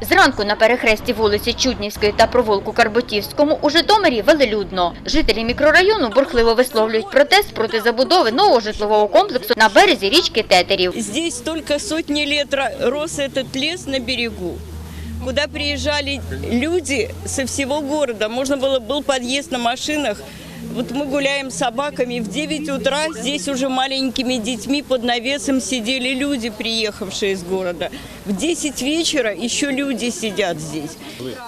Зранку на перехресті вулиці Чуднівської та провулку Карботівському у Житомирі велелюдно. Жителі мікрорайону бурхливо висловлюють протест проти забудови нового житлового комплексу на березі річки Тетерів. Здесь только сотни лет ро- рос этот лес на берегу, куда приезжали люди со всего города. Можно было, был подъезд на машинах. Вот мы гуляем с собаками. В 9 утра здесь уже маленькими детьми под навесом сидели люди, приехавшие из города. В 10 вечера еще люди сидят здесь.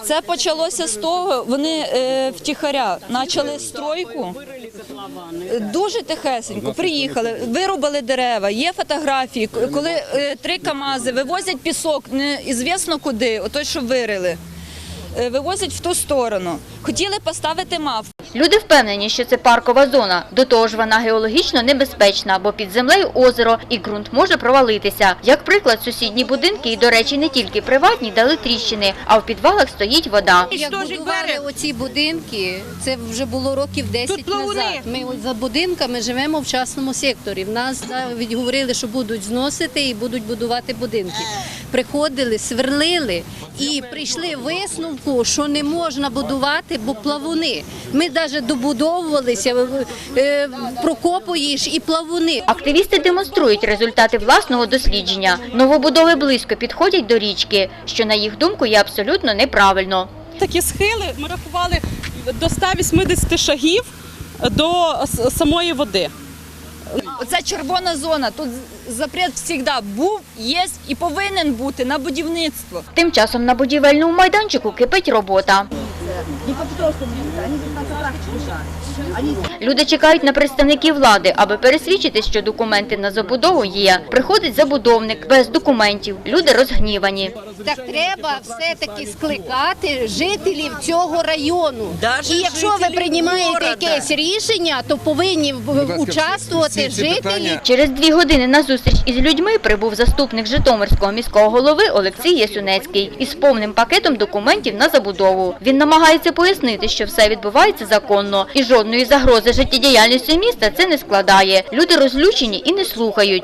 Це почалося з того, вони е, втіхаря почали стройку. Дуже тихесенько приїхали, вирубали дерева. Є фотографії, коли е, три КАМАЗи вивозять пісок, неізвісно куди, ото що вирили. Е, Вивозять в ту сторону. Хотіли поставити МАФ. Люди впевнені, що це паркова зона. До того ж, вона геологічно небезпечна, бо під землею озеро і ґрунт може провалитися. Як приклад, сусідні будинки, і, до речі, не тільки приватні, дали тріщини, а в підвалах стоїть вода. Як будували оці будинки, це вже було років 10 назад. Ми от за будинками живемо в частному секторі. В нас навіть говорили, що будуть зносити і будуть будувати будинки. Приходили, сверлили і прийшли висновку, що не можна будувати, бо плавуни. Ми навіть добудовувалися, е, прокопуєш і плавуни. Активісти демонструють результати власного дослідження. Новобудови близько підходять до річки, що, на їх думку, є абсолютно неправильно. Такі схили ми рахували до 180 шагів до самої води. Оце червона зона. Тут запрет завжди був, є і повинен бути на будівництво. Тим часом на будівельному майданчику кипить робота. Люди чекають на представників влади, аби пересвідчитись, що документи на забудову є. Приходить забудовник без документів. Люди розгнівані. Так треба все-таки скликати жителів цього району. І якщо ви приймаєте якесь рішення, то повинні участвувати жителі. Через дві години на зустріч із людьми прибув заступник Житомирського міського голови Олексій Ясюнецький із повним пакетом документів на забудову. Він намагається пояснити, що все відбувається законно і жодної загрози життєдіяльності міста це не складає. Люди розлючені і не слухають.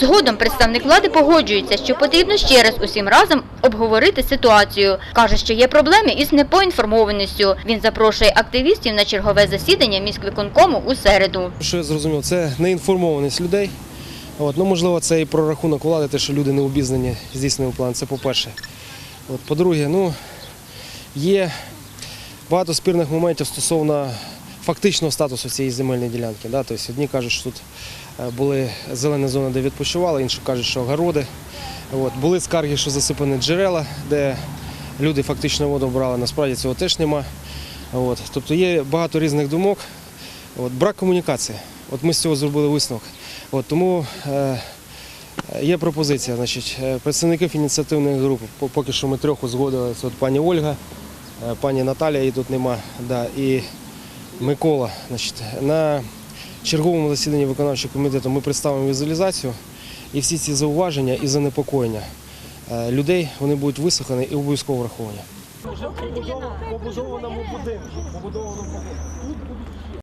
Згодом представник влади погоджується, що потрібно ще раз усім разом обговорити ситуацію. Каже, що є проблеми із непоінформованістю. Він запрошує активістів на чергове засідання міськвиконкому у середу. Що я зрозумів, це неінформованість людей. От, ну, можливо, це і прорахунок влади, те, що люди не обізнані здійснювали план. Це по-перше. По-друге, ну, є багато спірних моментів стосовно фактичного статусу цієї земельної ділянки. Да? Тобто, одні кажуть, що тут е, були зелені зони, де відпочивали, інші кажуть, що огороди. От, були скарги, що засипані джерела, де люди фактично воду брали. Насправді цього теж нема. От, тобто є багато різних думок. От, брак комунікації. От ми з цього зробили висновок. От, тому е, є пропозиція. Значить, е, представників ініціативної групи, поки що ми трьох узгодили. Це от пані Ольга, е, пані Наталія, її тут нема, да, і Микола. Значить, на черговому засіданні виконавчого комітету ми представимо візуалізацію і всі ці зауваження і занепокоєння е, людей вони будуть вислухані і обов'язково враховані. Побудованому будинку, побудованому будинку.